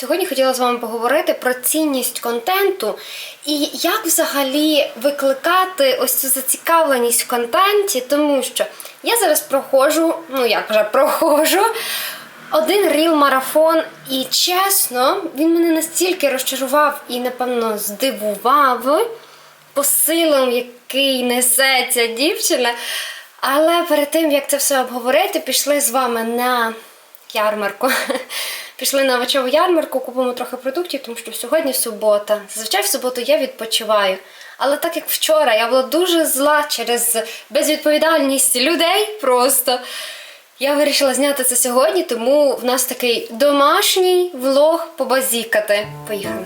Сьогодні хотіла з вами поговорити про цінність контенту і як взагалі викликати ось цю зацікавленість в контенті, тому що я зараз проходжу, ну як вже проходжу, один ріл марафон, і чесно, він мене настільки розчарував і, напевно, здивував посилом, який несе ця дівчина. Але перед тим, як це все обговорити, пішли з вами на ярмарку. Пішли на овочеву ярмарку, купимо трохи продуктів, тому що сьогодні субота. Зазвичай в суботу я відпочиваю. Але так як вчора я була дуже зла через безвідповідальність людей просто. Я вирішила зняти це сьогодні, тому в нас такий домашній влог побазікати. Поїхали.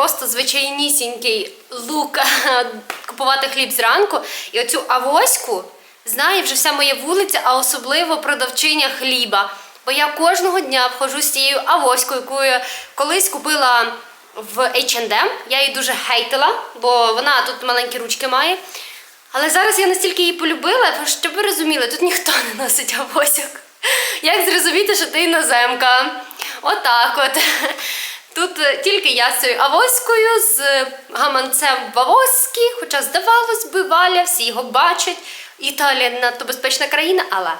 Просто звичайнісінький лук купувати хліб зранку. І оцю авоську знає вже вся моя вулиця, а особливо продавчиня хліба. Бо я кожного дня вхожу з цією авоською, яку я колись купила в H&M. Я її дуже хейтила, бо вона тут маленькі ручки має. Але зараз я настільки її полюбила, щоб ви розуміли, тут ніхто не носить авосьок. Як зрозуміти, що ти іноземка? Отак от. Тут е, тільки я з цією авоською, з гаманцем в хоча, здавалось би, Валя, всі його бачать. Італія надто безпечна країна, але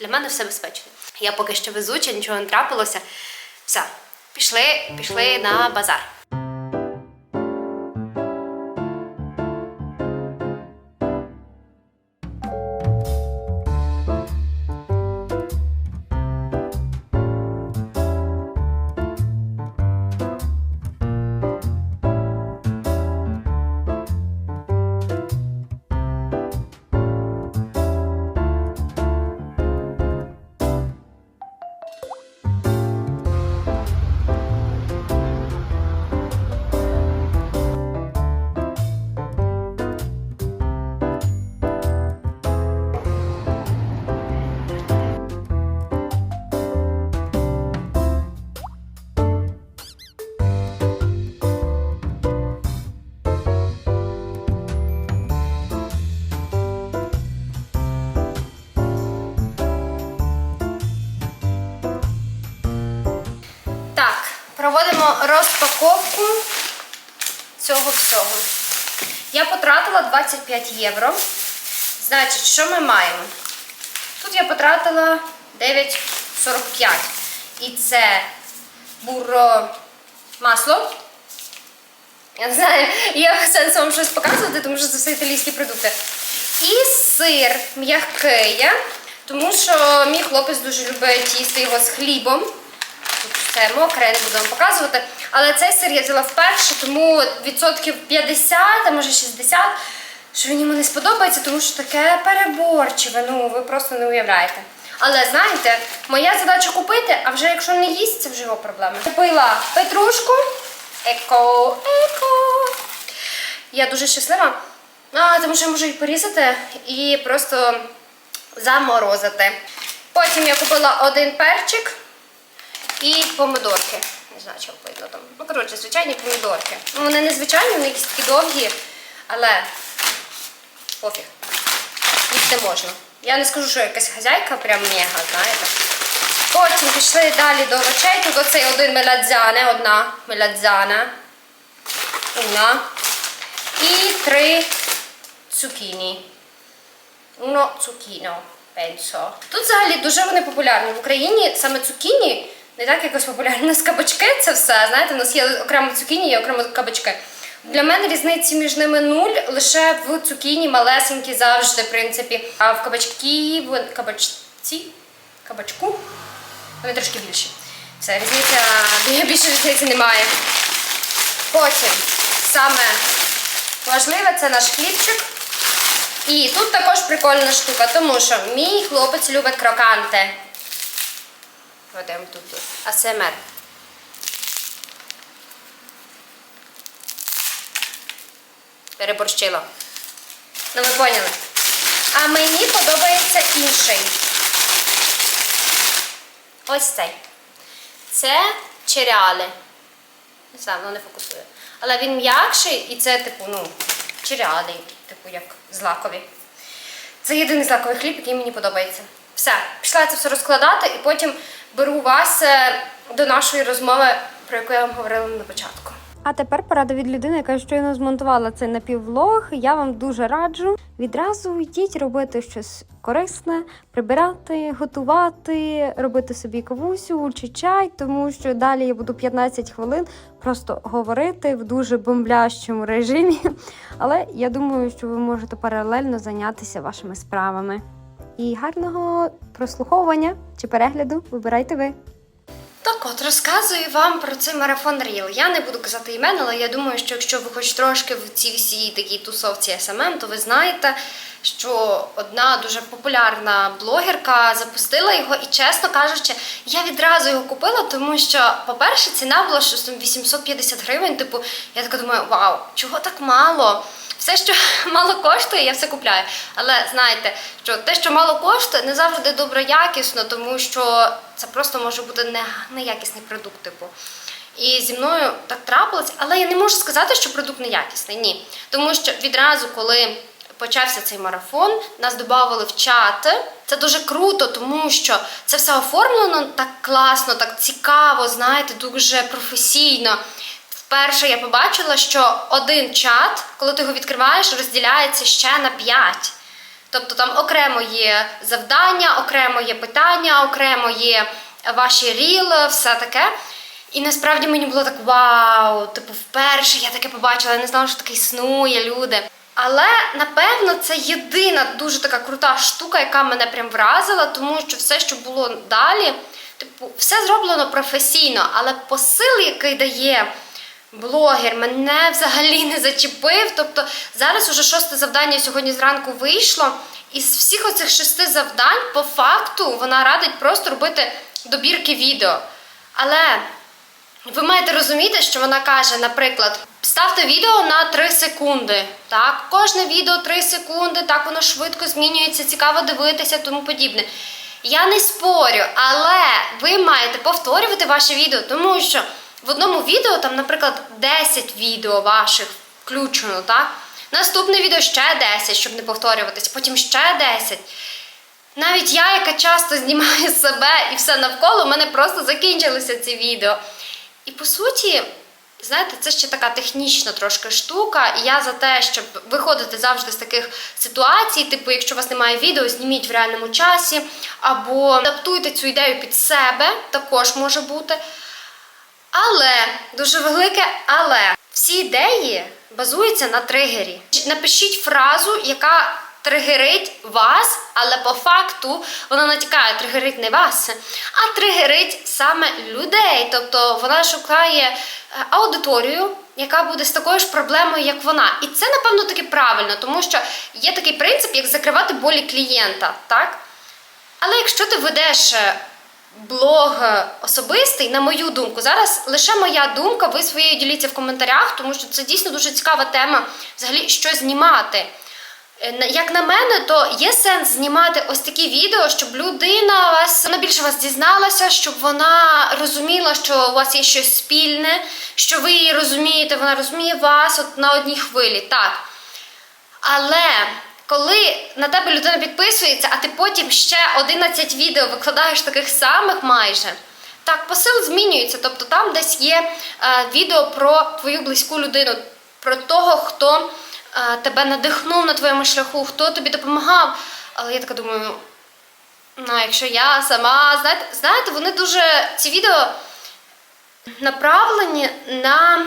для мене все безпечно. Я поки що везуча, нічого не трапилося. Все, пішли, пішли на базар. Проводимо розпаковку цього всього. Я потратила 25 євро. Значить, що ми маємо? Тут я потратила 9,45. І це буро масло. Я не знаю, є сенс вам щось показувати, тому що це все італійські продукти. І сир м'який, тому що мій хлопець дуже любить їсти його з хлібом. Все мокре, не буду вам показувати. Але цей сир я взяла вперше, тому відсотків 50, а може 60, що він йому не сподобається, тому що таке переборчиве. Ну, ви просто не уявляєте. Але знаєте, моя задача купити, а вже якщо не їсть, це вже його проблема. Купила петрушку. Еко, еко. Я дуже щаслива, тому що я можу її порізати і просто заморозити. Потім я купила один перчик і помидорки. Не знаю, чого видно там. Ну, коротше, звичайні помидорки. Ну, вони не звичайні, вони якісь такі довгі, але пофіг. Їсти можна. Я не скажу, що якась хазяйка прям мега, знаєте. Потім пішли далі до овочей. Тут оцей один меладзяне, одна меладзяна. Una. І три цукіні. Uno zucchino, penso. Тут взагалі дуже вони популярні. В Україні саме цукіні не так якось популярні. У нас кабачки це все. Знаєте, у нас є окремо цукіні, є окремо кабачки. Для мене різниці між ними нуль, лише в цукіні малесенькі завжди, в принципі. А в кабачки, в кабачці, кабачку вони трошки більші. Все, різниця, більше різниці немає. Потім саме важливе це наш хлібчик. І тут також прикольна штука, тому що мій хлопець любить кроканте. Ведемо тут АСМР. Переборщила. Ну ви поняли. А мені подобається інший. Ось цей. Це черіали. Не знаю, воно не фокусує. але він м'якший і це, типу, ну, черяний, типу, як злакові. Це єдиний злаковий хліб, який мені подобається. Все, пішла це все розкладати і потім беру вас е, до нашої розмови, про яку я вам говорила на початку. А тепер порада від людини, яка щойно змонтувала цей напіввлог. Я вам дуже раджу. Відразу йдіть робити щось корисне, прибирати, готувати, робити собі кавусю чи чай, тому що далі я буду 15 хвилин просто говорити в дуже бомблящому режимі. Але я думаю, що ви можете паралельно зайнятися вашими справами. І гарного прослуховування чи перегляду вибирайте ви. Так от розказую вам про цей марафон Ріл. Я не буду казати імен, але я думаю, що якщо ви хоч трошки в цій всій такій тусовці СММ, то ви знаєте, що одна дуже популярна блогерка запустила його, і чесно кажучи, я відразу його купила, тому що, по-перше, ціна була щось там 850 гривень. Типу, я така думаю, вау, чого так мало? Все, що мало коштує, я все купляю. Але знаєте, що те, що мало коштує, не завжди добре якісно, тому що це просто може бути не, неякісний продукт, типу. І зі мною так трапилось, але я не можу сказати, що продукт неякісний. Ні. Тому що відразу, коли почався цей марафон, нас додавали в чати. Це дуже круто, тому що це все оформлено так класно, так цікаво, знаєте, дуже професійно. Вперше я побачила, що один чат, коли ти його відкриваєш, розділяється ще на п'ять. Тобто там окремо є завдання, окремо є питання, окремо є ваші ріли, все таке. І насправді мені було так вау, типу, вперше я таке побачила, я не знала, що таке існує, люди. Але напевно це єдина дуже така крута штука, яка мене прям вразила, тому що все, що було далі, типу, все зроблено професійно, але посил, який дає блогер, мене взагалі не зачепив. Тобто зараз уже шосте завдання сьогодні зранку вийшло. Із всіх оцих шести завдань, по факту, вона радить просто робити добірки відео. Але ви маєте розуміти, що вона каже, наприклад, ставте відео на 3 секунди. Так, кожне відео 3 секунди, так воно швидко змінюється, цікаво дивитися, тому подібне. Я не спорю, але ви маєте повторювати ваше відео, тому що в одному відео, там, наприклад, 10 відео ваших включено, так? Наступне відео ще 10, щоб не повторюватись, потім ще 10. Навіть я, яка часто знімаю себе і все навколо, у мене просто закінчилося ці відео. І по суті, знаєте, це ще така технічна трошки штука. І я за те, щоб виходити завжди з таких ситуацій, типу, якщо у вас немає відео, зніміть в реальному часі, або адаптуйте цю ідею під себе, також може бути. Але дуже велике, але всі ідеї базуються на тригері. Напишіть фразу, яка тригерить вас, але по факту вона натякає, тригерить не вас, а тригерить саме людей. Тобто вона шукає е, аудиторію, яка буде з такою ж проблемою, як вона. І це, напевно, таки правильно, тому що є такий принцип, як закривати болі клієнта. так? Але якщо ти ведеш е, блог е, особистий, на мою думку, зараз лише моя думка, ви своєю діліться в коментарях, тому що це дійсно дуже цікава тема, взагалі, що знімати. Е, Як на мене, то є сенс знімати ось такі відео, щоб людина вас вона більше вас дізналася, щоб вона розуміла, що у вас є щось спільне, що ви її розумієте, вона розуміє вас от на одній хвилі. Так. Але коли на тебе людина підписується, а ти потім ще 11 відео викладаєш таких самих майже. Так, посил змінюється. Тобто там десь є е, відео про твою близьку людину, про того, хто е, тебе надихнув на твоєму шляху, хто тобі допомагав. Але я така думаю, ну якщо я сама, знаєте, знаєте, вони дуже ці відео направлені на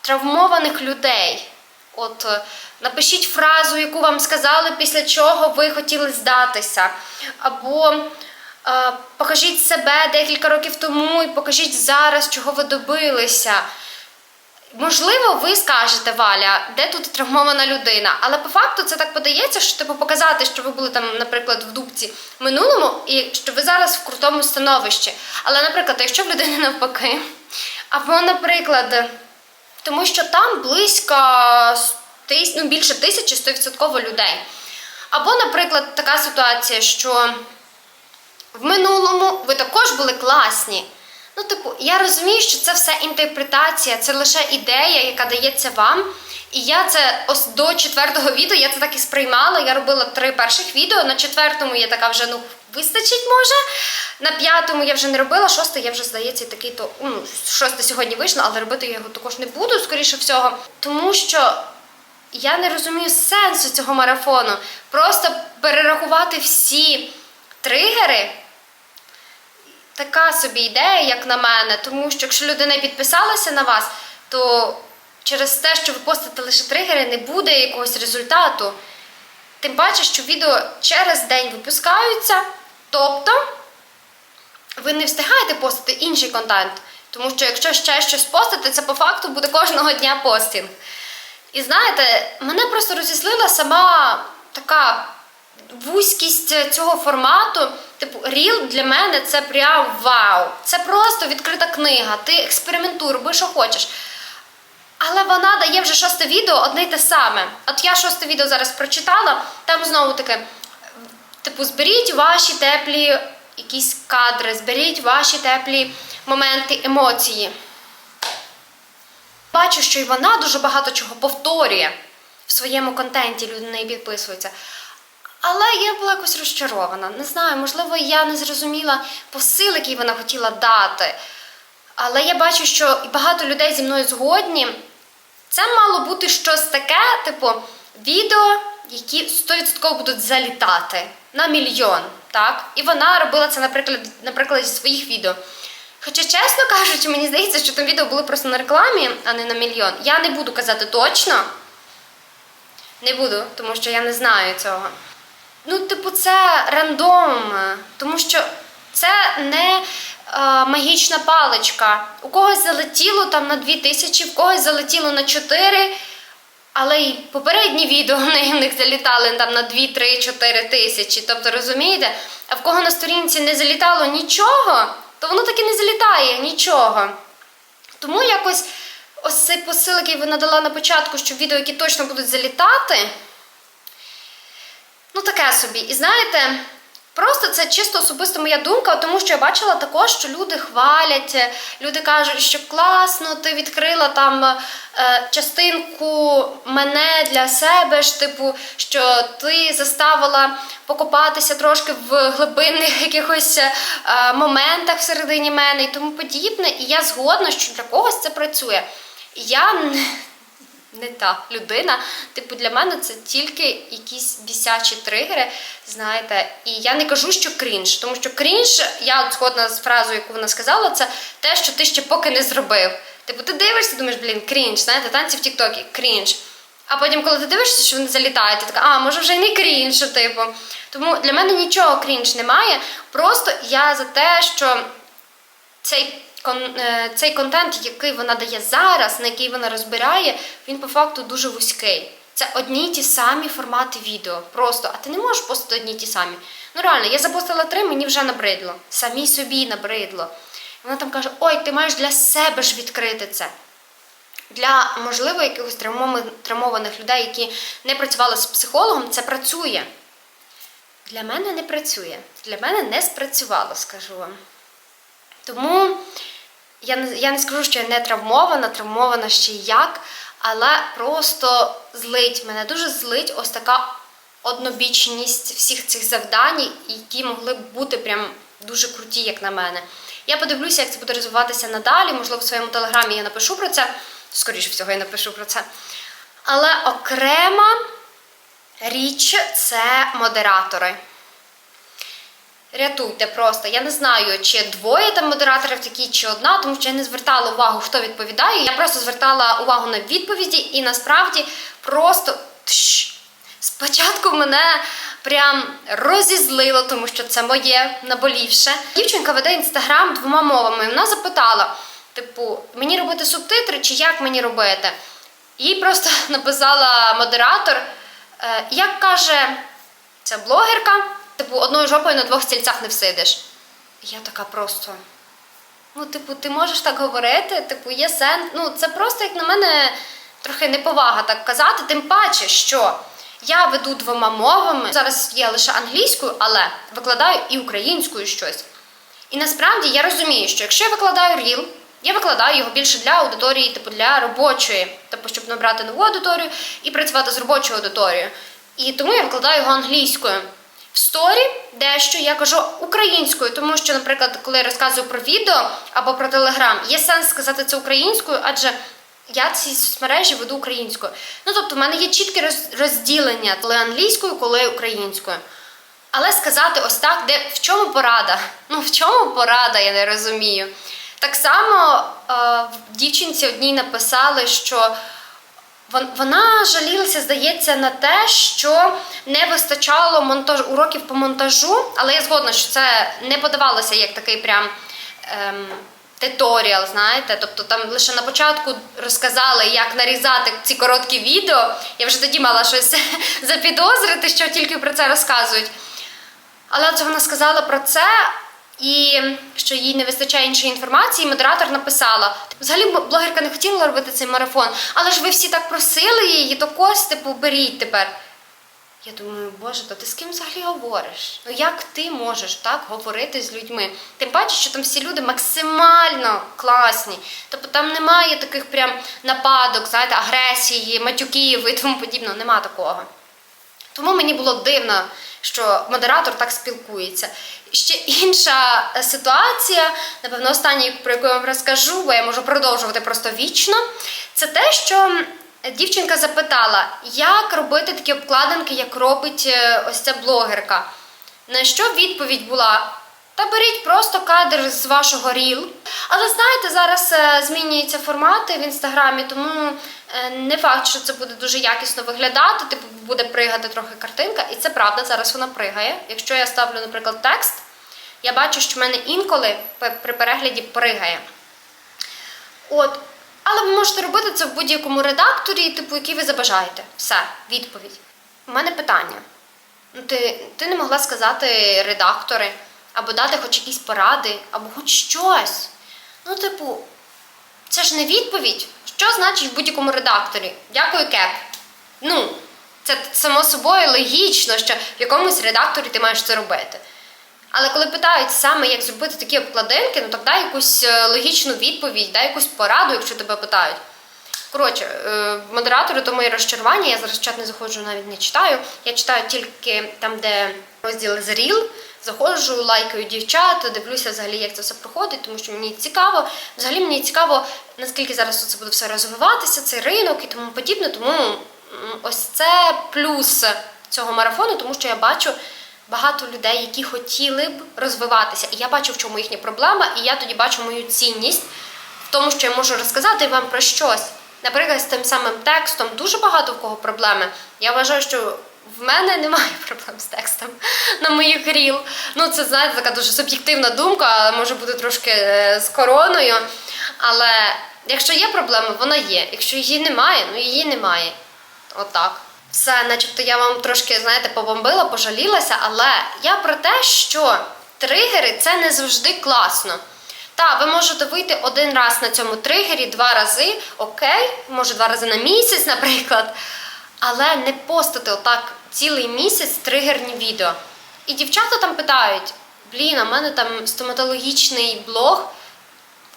травмованих людей. От е, напишіть фразу, яку вам сказали, після чого ви хотіли здатися. Або е, покажіть себе декілька років тому і покажіть зараз, чого ви добилися. Можливо, ви скажете, Валя, де тут травмована людина, але по факту це так подається, що типу показати, що ви були там, наприклад, в дубці минулому, і що ви зараз в крутому становищі. Але, наприклад, якщо в людини навпаки, або, наприклад, тому що там близько ну, більше тисячі стовідсотково людей. Або, наприклад, така ситуація, що в минулому ви також були класні. Ну, типу, я розумію, що це все інтерпретація, це лише ідея, яка дається вам. І я це ось до четвертого відео я це так і сприймала. Я робила три перших відео. На четвертому я така вже ну вистачить може. На п'ятому я вже не робила, шосте я вже здається такий то ну, шосте сьогодні вийшло, але робити я його також не буду, скоріше всього. Тому що я не розумію сенсу цього марафону. Просто перерахувати всі тригери. Така собі ідея, як на мене, тому що якщо людина підписалася на вас, то через те, що ви постите лише тригери, не буде якогось результату. Тим паче, що відео через день випускаються, тобто ви не встигаєте постити інший контент. Тому що якщо ще щось постити, це по факту буде кожного дня постінг. І знаєте, мене просто розіслила сама така вузькість цього формату. Типу, ріл для мене це прям вау. Це просто відкрита книга. Ти експериментуй, роби, що хочеш. Але вона дає вже шосте відео одне й те саме. От я шосте відео зараз прочитала, там знову таке, типу, зберіть ваші теплі якісь кадри, зберіть ваші теплі моменти, емоції. Бачу, що і вона дуже багато чого повторює в своєму контенті, люди на неї підписуються. Але я була якось розчарована. Не знаю, можливо, я не зрозуміла посил, який вона хотіла дати. Але я бачу, що і багато людей зі мною згодні. Це мало бути щось таке, типу, відео, які 100% будуть залітати на мільйон. Так? І вона робила це, наприклад, на прикладі своїх відео. Хоча, чесно кажучи, мені здається, що там відео були просто на рекламі, а не на мільйон. Я не буду казати точно. Не буду, тому що я не знаю цього. Ну, типу, це рандом, тому що це не магічна паличка. У когось залетіло там на 2000, в когось залетіло на 4, але й попередні відео в них, залітали там на 2, 3, 4 тисячі. Тобто, розумієте? А в кого на сторінці не залітало нічого, то воно таки не залітає нічого. Тому якось ось цей посил, який ви надала на початку, що відео, які точно будуть залітати. Ну, таке собі. І знаєте, просто це чисто особиста моя думка, тому що я бачила також, що люди хвалять, люди кажуть, що класно, ти відкрила там е, частинку мене для себе ж, типу, що ти заставила покопатися трошки в глибинних якихось е, моментах всередині мене і тому подібне. І я згодна, що для когось це працює. Я не- та людина. Типу, для мене це тільки якісь бісячі тригери, знаєте. І я не кажу, що крінж, тому що крінж, я от згодна з фразою, яку вона сказала, це те, що ти ще поки не зробив. Типу, ти дивишся, думаєш, блін, крінж, знаєте, танці в Тіктокі, крінж. А потім, коли ти дивишся, що вони залітають, ти така, а може вже й не крінж, типу. Тому для мене нічого крінж немає. Просто я за те, що цей, цей контент, який вона дає зараз, на який вона розбирає, він по факту дуже вузький. Це одні й ті самі формати відео. Просто, а ти не можеш постити одні й ті самі. Ну реально, я запостила три, мені вже набридло. Самій собі набридло. Вона там каже: ой, ти маєш для себе ж відкрити це. Для, можливо, якихось травмованих людей, які не працювали з психологом, це працює. Для мене не працює. Для мене не спрацювало, скажу вам. Тому я не, я не скажу, що я не травмована, травмована ще як, але просто злить мене дуже злить ось така однобічність всіх цих завдань, які могли б бути прям дуже круті, як на мене. Я подивлюся, як це буде розвиватися надалі. Можливо, в своєму телеграмі я напишу про це. Скоріше всього, я напишу про це. Але окрема річ це модератори. Рятуйте просто. Я не знаю, чи двоє там модераторів такі, чи одна, тому що я не звертала увагу, хто відповідає. Я просто звертала увагу на відповіді, і насправді просто тш, спочатку мене прям розізлило, тому що це моє наболівше. Дівчинка веде інстаграм двома мовами. Вона запитала: типу, мені робити субтитри, чи як мені робити? Їй просто написала модератор, е, як каже ця блогерка, типу, одною жопою на двох стільцях не всидиш. Я така просто. Ну, типу, ти можеш так говорити, типу, є сенс. Ну, це просто, як на мене, трохи неповага так казати, тим паче, що я веду двома мовами. Зараз є лише англійською, але викладаю і українською щось. І насправді я розумію, що якщо я викладаю ріл, я викладаю його більше для аудиторії, типу для робочої, тобто щоб набрати нову аудиторію і працювати з робочою аудиторією. І тому я викладаю його англійською. В сторі дещо я кажу українською, тому що, наприклад, коли я розказую про відео або про телеграм, є сенс сказати це українською, адже я ці соцмережі веду українською. Ну тобто, в мене є чітке розділення, коли англійською, коли українською. Але сказати ось так, де в чому порада? Ну в чому порада, я не розумію. Так само е, дівчинці одній написали, що вона жалілася, здається, на те, що не вистачало монтаж уроків по монтажу, але я згодна, що це не подавалося як такий прям. Ем, Туторіал, знаєте, тобто там лише на початку розказали, як нарізати ці короткі відео. Я вже тоді мала щось запідозрити, що тільки про це розказують. Але це вона сказала про це, і що їй не вистачає іншої інформації. Модератор написала: взагалі блогерка не хотіла робити цей марафон, але ж ви всі так просили її, то кось типу беріть тепер. Я думаю, боже, то ти з ким взагалі говориш? Ну як ти можеш так говорити з людьми? Тим паче, що там всі люди максимально класні. Тобто там немає таких прям нападок, знаєте, агресії, матюків і тому подібного. Нема такого. Тому мені було дивно, що модератор так спілкується. Ще інша е, ситуація, напевно, остання, про яку я вам розкажу, бо я можу продовжувати просто вічно. Це те, що дівчинка запитала, як робити такі обкладинки, як робить е, ось ця блогерка. На що відповідь була: та беріть просто кадр з вашого ріл. Але знаєте, зараз е, змінюються формати в інстаграмі, тому не факт, що це буде дуже якісно виглядати, типу буде пригати трохи картинка, і це правда, зараз вона пригає. Якщо я ставлю, наприклад, текст, я бачу, що в мене інколи при перегляді пригає. От. Але ви можете робити це в будь-якому редакторі, типу, який ви забажаєте. Все, відповідь. У мене питання. Ну, ти, ти не могла сказати редактори, або дати хоч якісь поради, або хоч щось. Ну, типу, це ж не відповідь. Що значить в будь-якому редакторі? Дякую, Кеп. Ну, це само собою логічно, що в якомусь редакторі ти маєш це робити. Але коли питають саме, як зробити такі обкладинки, ну так дай якусь е, логічну відповідь, дай якусь пораду, якщо тебе питають. Коротше, е, модератори то моє розчарування, я зараз чат не заходжу, навіть не читаю. Я читаю тільки там, де розділ з Ріл. Заходжу, лайкаю дівчат, дивлюся взагалі, як це все проходить, тому що мені цікаво. Взагалі мені цікаво, наскільки зараз це буде все розвиватися, цей ринок і тому подібне. Тому ось це плюс цього марафону, тому що я бачу багато людей, які хотіли б розвиватися. І я бачу, в чому їхня проблема, і я тоді бачу мою цінність в тому, що я можу розказати вам про щось. Наприклад, з тим самим текстом дуже багато в кого проблеми. Я вважаю, що в мене немає проблем з текстом на моїх ріл. Ну, це знаєте, така дуже суб'єктивна думка, може бути трошки е, з короною. Але якщо є проблема, вона є. Якщо її немає, ну її немає. Отак. Все, начебто я вам трошки, знаєте, побомбила, пожалілася, але я про те, що тригери це не завжди класно. Так, ви можете вийти один раз на цьому тригері, два рази, окей, може два рази на місяць, наприклад. Але не постити отак цілий місяць тригерні відео. І дівчата там питають: блін, а в мене там стоматологічний блог,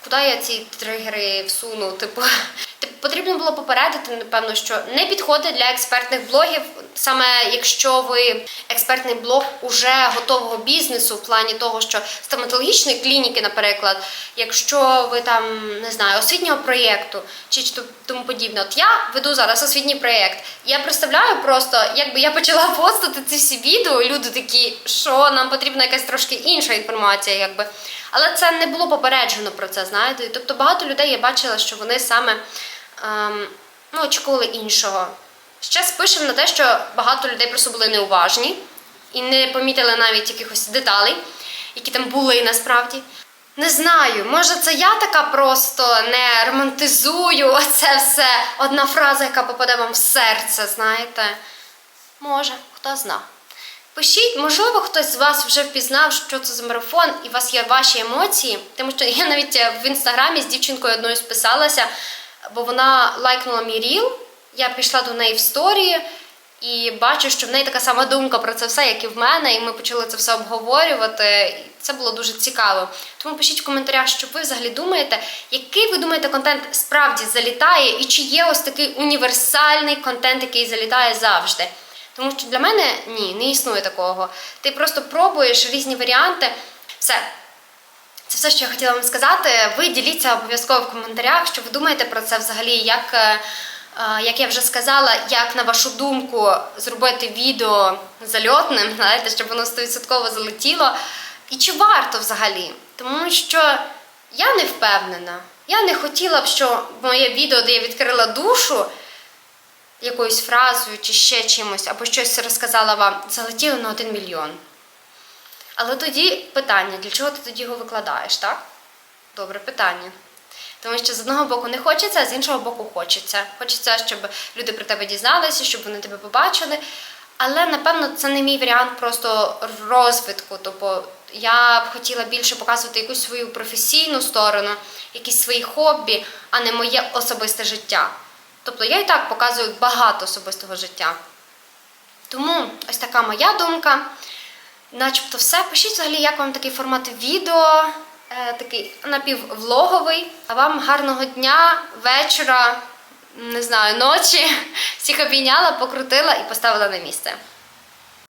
куди я ці тригери всуну? Типу, типу, потрібно було попередити, напевно, що не підходить для експертних блогів, саме якщо ви експертний блог уже готового бізнесу, в плані того, що стоматологічної клініки, наприклад, якщо ви там не знаю, освітнього проєкту чи тому подібне. От я веду зараз освітній проєкт. Я представляю просто, якби я почала постити ці всі відео, люди такі, що нам потрібна якась трошки інша інформація, якби. Але це не було попереджено про це, знаєте. Тобто багато людей я бачила, що вони саме ем, ну, очікували іншого. Ще спишемо на те, що багато людей просто були неуважні і не помітили навіть якихось деталей, які там були насправді. Не знаю, може це я така просто не романтизую оце все. Одна фраза, яка попаде вам в серце, знаєте. Може, хто зна. Пишіть, можливо, хтось з вас вже впізнав, що це за марафон, і у вас є ваші емоції. Тому що я навіть е, в інстаграмі з дівчинкою одною списалася, бо вона лайкнула мій ріл. Я пішла до неї в сторі, І бачу, що в неї така сама думка про це все, як і в мене, і ми почали це все обговорювати. І це було дуже цікаво. Тому пишіть в коментарях, що ви взагалі думаєте, який ви думаєте контент справді залітає, і чи є ось такий універсальний контент, який залітає завжди. Тому що для мене ні, не існує такого. Ти просто пробуєш різні варіанти. Все. Це все, що я хотіла вам сказати. Ви діліться обов'язково в коментарях, що ви думаєте про це взагалі, як, е, як я вже сказала, як на вашу думку зробити відео зальотним, знаєте, щоб воно 100% залетіло. І чи варто взагалі? Тому що я не впевнена. Я не хотіла б, що моє відео, де я відкрила душу, якоюсь фразою чи ще чимось, або щось розказала вам, залетіло на 1 мільйон. Але тоді питання, для чого ти тоді його викладаєш, так? Добре питання. Тому що з одного боку не хочеться, а з іншого боку хочеться. Хочеться, щоб люди про тебе дізналися, щоб вони тебе побачили. Але напевно це не мій варіант просто розвитку. Тобто я б хотіла більше показувати якусь свою професійну сторону, якісь свої хобі, а не моє особисте життя. Тобто я і так показую багато особистого життя. Тому ось така моя думка. Начебто все. Пишіть взагалі, як вам такий формат відео, такий напіввлоговий. А вам гарного дня, вечора, не знаю, ночі. Всіх обійняла, покрутила і поставила на місце.